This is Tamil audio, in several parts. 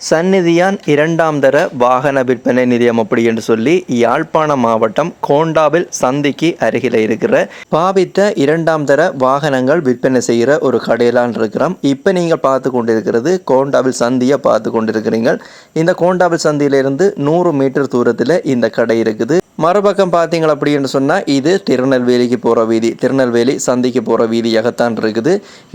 சந்நிதியான் இரண்டாம் தர வாகன விற்பனை நிதியம் அப்படி என்று சொல்லி யாழ்ப்பாணம் மாவட்டம் கோண்டாவில் சந்திக்கு அருகில் இருக்கிற பாவித்த இரண்டாம் தர வாகனங்கள் விற்பனை செய்கிற ஒரு கடையிலான் இருக்கிறோம். இப்போ நீங்கள் பார்த்து கொண்டிருக்கிறது கோண்டாவில் சந்தியை பார்த்து கொண்டிருக்கிறீங்க இந்த கோண்டாவில் சந்தியிலிருந்து நூறு மீட்டர் தூரத்தில் இந்த கடை இருக்குது. மறுபக்கம் பார்த்தீங்க அப்படின்னு சொன்னால் இது திருநெல்வேலிக்கு போகிற வீதி. திருநெல்வேலி சந்திக்கு போகிற வீதியாகத்தான் இருக்குது.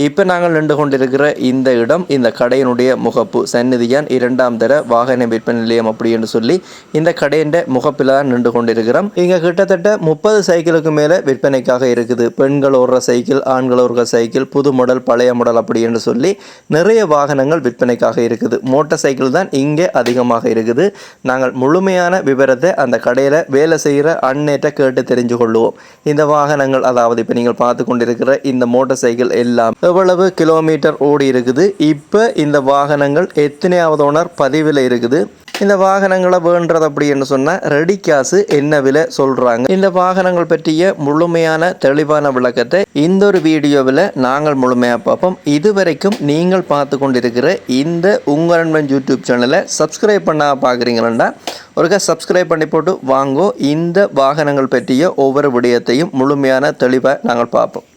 இப்போ நாங்கள் நின்று கொண்டிருக்கிற இந்த இடம் இந்த கடையினுடைய முகப்பு. சந்நிதியான் இரண்டாம் தர வாகன விற்பனை நிலையம் அப்படின்னு சொல்லி இந்த கடையின் முகப்பில் தான் நின்று கொண்டிருக்கிறோம். இங்கே கிட்டத்தட்ட முப்பது சைக்கிளுக்கு மேலே விற்பனைக்காக இருக்குது. பெண்கள் ஓடுற சைக்கிள் ஆண்கள் ஓடுற சைக்கிள் புது மாடல் பழைய மாடல் அப்படின்னு சொல்லி நிறைய வாகனங்கள் விற்பனைக்காக இருக்குது. மோட்டார் சைக்கிள் தான் இங்கே அதிகமாக இருக்குது. நாங்கள் முழுமையான விவரத்தை அந்த கடையில் வேலை செய்கிற அண்ணேட்ட கேட்டு தெரிஞ்சு கொள்ளுவோம் இந்த வாகனங்கள் அதாவது இப்போ நீங்கள் பார்த்து கொண்டிருக்கிற இந்த மோட்டார் சைக்கிள் எல்லாம் எவ்வளவு கிலோமீட்டர் ஓடி இருக்குது. இப்போ இந்த வாகனங்கள் எத்தனையாவது ஓனர் பதிவில் இருக்குது. இந்த வாகனங்களை வேண்டது அப்படின்னு சொன்னால் ரெடி காசு என்ன விலை சொல்கிறாங்க இந்த வாகனங்கள் பற்றிய முழுமையான தெளிவான விளக்கத்தை இந்த ஒரு வீடியோவில் நாங்கள் முழுமையாக பார்ப்போம். இதுவரைக்கும் நீங்கள் பார்த்து கொண்டிருக்கிற இந்த உங்கள் நண்பன் யூடியூப் சேனலை சப்ஸ்கிரைப் பண்ண பார்க்குறீங்களா? ஒருக்கா சப்ஸ்கிரைப் பண்ணி போட்டு வாங்கோ. இந்த வாகனங்கள் பற்றிய ஒவ்வொரு விடயத்தையும் முழுமையான தெளிவாக நாங்கள் பார்ப்போம்.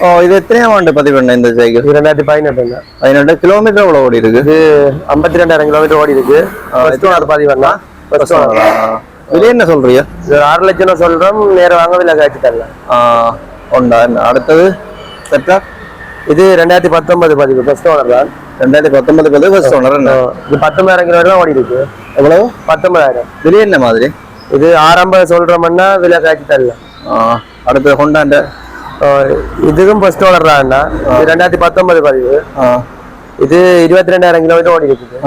ஓ இது எத்தனையாம் ஆண்டு பதிவு பண்ண இந்த சைக்கிள் ரெண்டாயிரத்தி பதினெட்டுங்க பதினெட்டு கிலோமீட்டர் எவ்வளோ ஓடி இருக்கு இது ஐம்பத்தி ரெண்டாயிரம் கிலோமீட்டர் ஓடி இருக்கு ஃபர்ஸ்ட் ஓனர் பதிவு பண்ணலாம் ஃபர்ஸ்ட் ஓனர் விலை என்ன சொல்றியா இது ஆறு லட்சம் சொல்றோம் நேரம் வாங்க விலை காய்ச்சி தரலாம் என்ன அடுத்தது செட்டா இது ரெண்டாயிரத்தி பத்தொன்பது பதிவு ஃபர்ஸ்ட் ஓனர் தான் ரெண்டாயிரத்தி பத்தொன்பது பதிவு ஃபர்ஸ்ட் ஓனர் இது பத்தொன்பதாயிரம் கிலோமீட்டர் ஓடி இருக்கு எவ்வளவு பத்தொன்பதாயிரம் விலை என்ன மாதிரி இது ஆரம்ப சொல்றோம்னா விலை காய்ச்சி தரலாம் அடுத்தது ஹொண்டாண்ட ஓனர் தான் இது ரெண்டாயிரத்தி பத்தொன்பது பதிவு ஆ இது இருபத்தி ரெண்டாயிரம் கிலோமீட்டர் ஓடி இருக்குது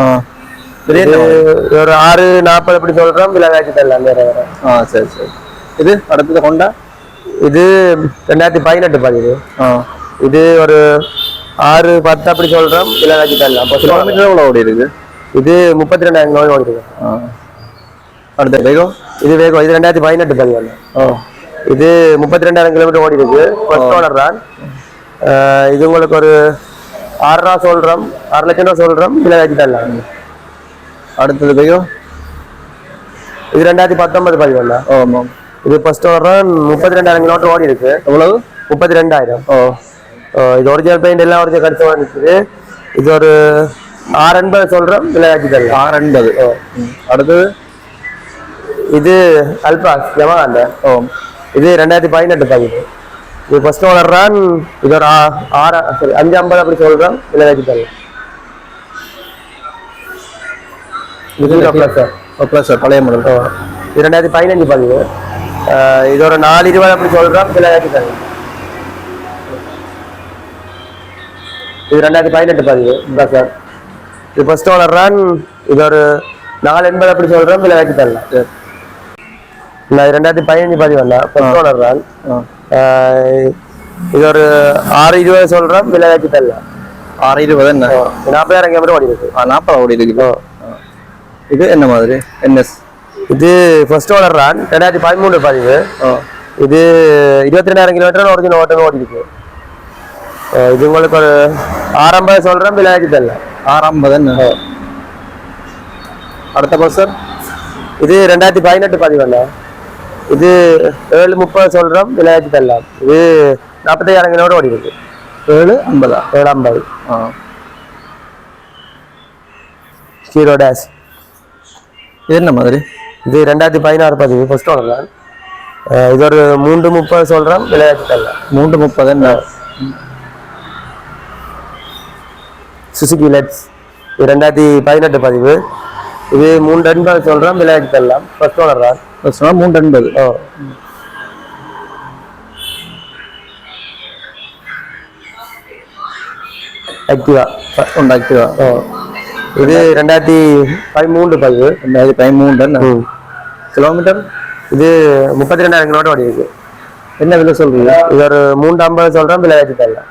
ஒரு ஆறு நாற்பது அப்படி சொல்றோம் விலை காய்ச்சி தரலாம் வேற வேற ஆ சரி சரி இது அடுத்தது ஹொண்டா இது ரெண்டாயிரத்தி பதினெட்டு பதிவு இது ஒரு ஆறு பத்து அப்படி சொல்றோம் விலை காய்ச்சி தரலாம் owner. கிலோமீட்டர் எவ்வளோ ஓடி இருக்கு இது முப்பத்தி ரெண்டாயிரம் கிலோமீட்டர் ஓடி இருக்கு அடுத்த வேகம் இது வேகம் இது ரெண்டாயிரத்தி பதினெட்டு பதிவு ஓ இது முப்பத்தி ரெண்டாயிரம் கிலோமீட்டர் ஓடி இருக்கு ஃபர்ஸ்ட் ஓனர் தான். அஹ் இது உங்களுக்கு ஒரு ஆறு ரூபா சொல்றோம் ஆறு லட்சம் ரூபா சொல்றோம். விலை காய்ச்சி தரலாம் அடுத்தது வேகம் இது ரெண்டாயிரத்தி பத்தொன்பது பதிவு இல்லை ஓ ஆமாம் இது ஃபர்ஸ்ட் ஓனர் முப்பத்தி ரெண்டாயிரம் கிலோமீட்டர் ஓடி இருக்கு எவ்வளவு? முப்பத்தி ரெண்டாயிரம் ஓ இது ஒரிஜினல் பெயிண்ட் எல்லாம் ஒரிஜினல் கடிச்சு இருக்குது இது ஒரு ஆறு எண்பது சொல்றோம் காய்ச்சி தரலாம் ஆறு எண்பது ஓ. அடுத்தது? இது அல்பாஸ் யமகாண்ட ஓ. இது ரெண்டாயிரத்தி பதினெட்டு பதிவு இது. ஃபர்ஸ்ட் ஓனர் தான் இது ஒரு ஆறு சரி அஞ்சு ஐம்பது அப்படி சொல்றோம் விலை காய்ச்சி தரலாம் இது சார் பழைய மாடல் இது ரெண்டாயிரத்தி பதினஞ்சு பதிவு அஹ் இது ஒரு நாலு இருபது அப்படி காய்ச்சி தரலாம் இது ரெண்டாயிரத்தி பதினெட்டு ப்ளஸ் சார் இது ஃபர்ஸ்ட் ஓனர் இது ஒரு நாலு எண்பது அப்படி காய்ச்சி தரலாம் நான் ரெண்டாயிரத்தி பதினஞ்சு பதிவு வந்தேன் ஃபர்ஸ்ட் ஓனர் தான் இது ஒரு ஆறு இருபது சொல்றோம் விலை காய்ச்சி தரலாம் ஆறு இருபது என்ன? நாற்பதாயிரம் கிலோமீட்டர் ஓடி இருக்கு நாற்பது ஓடி இருக்குது இது என்ன மாதிரி? என்எஸ்? இது ஃபர்ஸ்ட் ஓனர் தான் ரெண்டாயிரத்தி பதிமூணு பதிவு. இது இருபத்தி ரெண்டாயிரம் கிலோமீட்டர் ஒரிஜினல் ஓட்டம் ஓடி இருக்கு இது உங்களுக்கு ஒரு ஆரம்ப சொல்றோம் விலை காய்ச்சி தரலாம் ஆறாம்பது என்ன? அடுத்த பஸ்ஸர் இது ரெண்டாயிரத்தி பதினெட்டு பதிவு அண்ணா இது ஏழு முப்பது சொல்றோம் விலை காய்ச்சி தரலாம் இது நாற்பத்தையாயிரம் கிலோமீட்டர் ஓடி இருக்கு ஏழு ஐம்பதா? ஏழு ஐம்பது. ஆ. ஹீரோ டேஷ் இது என்ன மாதிரி? இது ரெண்டாயிரத்தி பதினாறு பதிவு ஃபர்ஸ்ட் ஓனர் தான். அஹ் இது ஒரு மூன்று முப்பது சொல்றோம் விளையாட்டு தரலாம் மூன்று முப்பது என்ன? சுசுகி லெட்ஸ் இது ரெண்டாயிரத்தி பதினெட்டு பதிவு. இது மூன்று எண்பது சொல்றோம் விளையாட்டு தரலாம் ஃபர்ஸ்ட் ஓனர் தான் மூன்று எண்பது ஓ. ஆக்டிவா ஒன்று ஆக்டிவா ஓ. இது ரெண்டாயிரத்தி பதிமூன்று பதிவு. ரெண்டாயிரத்தி பதிமூன்று. கிலோமீட்டர் இது முப்பத்தி ரெண்டாயிரம் கிலோமீட்டர் ஓடி இருக்கு. என்ன விலை சொல்றீங்க? இது ஒரு மூன்று ஐம்பது சொல்றோம் விளையாட்டு தரலாம்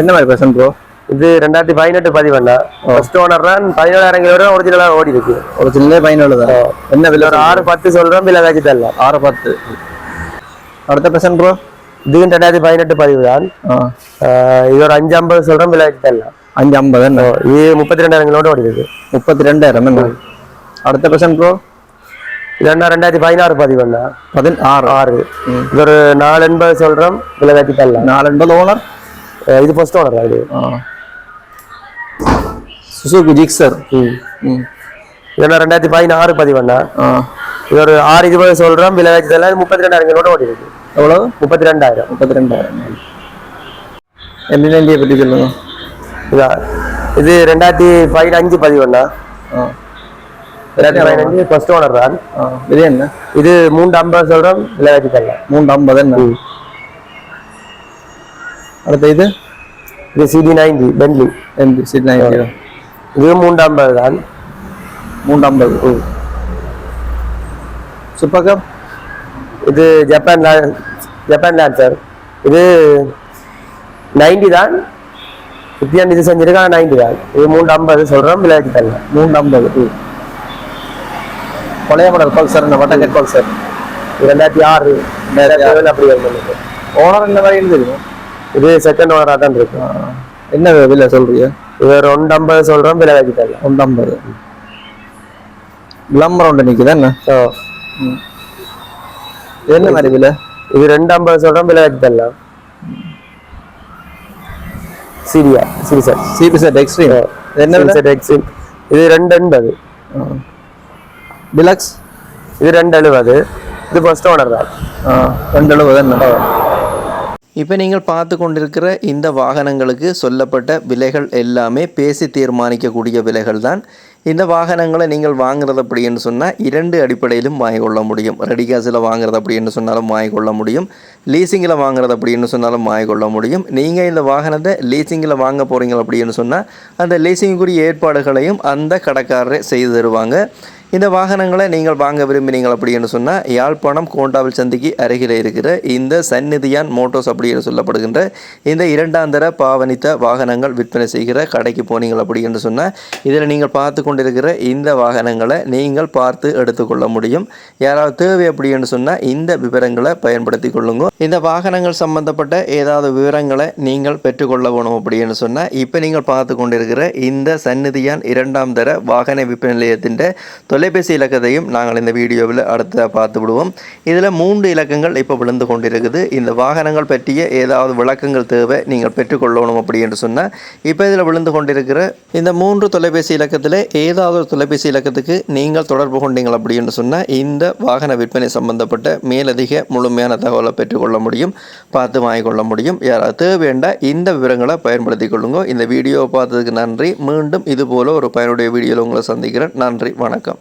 என்ன மாதிரி பர்சன்ட் ப்ரோ இது ரெண்டாயிரத்தி பதினெட்டு பதிவண்ணா. ஃபர்ஸ்ட் ஓனர் தான் பதினேழாயிரம் கிலோ ஒரிஜினலா ஓடி இருக்கு ஒரு சின்ன பதினேழு தான். என்ன விலை ஒரு ஆறு பத்து சொல்றோம் பிள்ளை காய்ச்சி தரலாம். ஆறு பத்து. அடுத்த பர்சன்ட் ப்ரோ இதுவும் ரெண்டாயிரத்தி பதினெட்டு பதிவு தான். இது ஒரு அஞ்சு ஐம்பது சொல்றோம் பிள்ளை காய்ச்சி தரலாம். அஞ்சு ஐம்பது இது முப்பத்தி ரெண்டாயிரம் கிலோமீட்டர் ஓடி இருக்கு முப்பத்தி ரெண்டாயிரம் என்ன? அடுத்த பர்சன்ட் ப்ரோ இது என்ன ரெண்டாயிரத்தி பதினாறு பதிவு அண்ணா பதினாறு ஆறு. இது ஒரு நாலு எண்பது சொல்றோம் விலை கட்டி தரலாம். நாலு எண்பது ஓனர் இது ஃபர்ஸ்ட் ஓனர் இது. சுசுகி ஜிக்ஸர் ம். ம். இது என்ன ரெண்டாயிரத்தி பதினாறு பதிவு அண்ணா. ஆ. இது ஒரு ஆறு இருபது சொல்றோம் விலை இது முப்பத்தி ரெண்டாயிரம் கிலோமீட்டர் ஓடி இருக்கு எவ்வளோ முப்பத்தி ரெண்டாயிரம் முப்பத்தி ரெண்டாயிரம் எம்எல்ஏ பற்றி சொல்லுங்க? இதா இது ரெண்டாயிரத்தி பதினஞ்சு பதிவு அண்ணா. ஆ. ரெண்டாயிரத்தி பதினஞ்சு ஃபர்ஸ்ட் ஓனர் தான். இது என்ன? இது மூன்று ஐம்பது சொல்றோம் விலை தரலாம் மூன்று ஐம்பது என்ன? அடுத்த இது? இது CD ninety Benly seat ninety. இது மூன்று ஐம்பது தான் மூன்று ஐம்பது சூப்பர் கப் இது ஜப்பான் ஜப்பான் லேன்சர் இது நைன்டி தான் ஃபிஃப்டியான் இது செஞ்சிருக்காங்க நைன்டி தான் இது மூன்று ஐம்பது சொல்கிறோம் விலைக்கு தரலாம் மூன்று ஐம்பது பழைய மாடல் பல்சர் இந்த வட்டக்கட் பல்சர் இது ரெண்டாயிரத்தி ஆறு. ரெண்டாயிரத்தி ஏழு அப்படி. ஓனர் இந்த மாதிரி தெரியும் இது செகண்ட் ஓனராக தான் இருக்கு. என்ன விலை சொல்றீங்க? இது ஐம்பது சொல்கிறோம் விலைக்கு தரலாம். ஒன்று ஐம்பது கிளம்பர் ஒன்று நிற்குது என்ன? இது என்ன மாதிரி விலை? இது ரெண்டு ஐம்பது சொல்கிறோம் விலைக்கு தரலாம். சீரியா சரி சார் சிபி செட் எக்ஸ்ட்ரீம் என்ன விலை? எக்ஸிம் இது ரெண்டு எண்பது டிலக்ஸ் இது ரெண்டு எழுபது இது ஃபர்ஸ்ட் ஓனர் தான். ரெண்டு எழுபது என்ன? இப்போ நீங்கள் பார்த்து கொண்டிருக்கிற இந்த வாகனங்களுக்கு சொல்லப்பட்ட விலைகள் எல்லாமே பேசி தீர்மானிக்கக்கூடிய விலைகள் தான். இந்த வாகனங்களை நீங்கள் வாங்குறது அப்படின்னு சொன்னால் இரண்டு அடிப்படையிலும் வாங்கிக்கொள்ள முடியும். ரெடி கேஸில் வாங்குறது அப்படின்னு சொன்னாலும் வாங்கிக்கொள்ள முடியும். லீசிங்கில் வாங்குறது அப்படின்னு சொன்னாலும் வாங்கிக்கொள்ள முடியும். நீங்கள் இந்த வாகனத்தை லீசிங்கில் வாங்க போகிறீங்க அப்படின்னு சொன்னால் அந்த லீசிங்குரிய ஏற்பாடுகளையும் அந்த கடைக்காரரே செய்து தருவாங்க. இந்த வாகனங்களை நீங்கள் வாங்க விரும்பினீங்கள் அப்படின்னு சொன்னால் யாழ்ப்பாணம் கோண்டாவில் சந்திக்கு அருகில் இருக்கிற இந்த சந்நிதியான் மோட்டோஸ் அப்படின்னு சொல்லப்படுகின்ற இந்த இரண்டாம் தர பாவனித்த வாகனங்கள் விற்பனை செய்கிற கடைக்கு போனீங்கள் அப்படின்னு சொன்னால் இதில் நீங்கள் பார்த்து கொண்டிருக்கிற இந்த வாகனங்களை நீங்கள் பார்த்து எடுத்துக்கொள்ள முடியும். யாராவது தேவை அப்படின்னு சொன்னால் இந்த விவரங்களை பயன்படுத்தி கொள்ளுங்க. இந்த வாகனங்கள் சம்பந்தப்பட்ட ஏதாவது விவரங்களை நீங்கள் பெற்றுக்கொள்ள வேணும் அப்படின்னு சொன்னால் இப்போ நீங்கள் பார்த்து கொண்டிருக்கிற இந்த சந்நிதியான் இரண்டாம் தர வாகன விற்பனை நிலையத்தின் தொலைபேசி இலக்கத்தையும் நாங்கள் இந்த வீடியோவில் அடுத்த பார்த்து விடுவோம். இதில் மூன்று இலக்கங்கள் இப்போ விழுந்து கொண்டிருக்குது. இந்த வாகனங்கள் பற்றிய ஏதாவது விளக்கங்கள் தேவை நீங்கள் பெற்றுக்கொள்ளணும் அப்படி என்று சொன்னால் இப்போ இதில் விழுந்து கொண்டிருக்கிற இந்த மூன்று தொலைபேசி இலக்கத்தில் ஏதாவது ஒரு தொலைபேசி இலக்கத்துக்கு நீங்கள் தொடர்பு கொண்டீங்கள் அப்படின்னு சொன்னால் இந்த வாகன விற்பனை சம்பந்தப்பட்ட மேலதிக முழுமையான தகவலை பெற்றுக்கொள்ள முடியும் பார்த்து வாங்கிக்கொள்ள முடியும். யாராவது தேவைண்டா இந்த விவரங்களை பயன்படுத்திக் கொள்ளுங்க. இந்த வீடியோவை பார்த்ததுக்கு நன்றி. மீண்டும் இதுபோல் ஒரு பயனுடைய வீடியோவில் உங்களை சந்திக்கிறேன். நன்றி. வணக்கம்.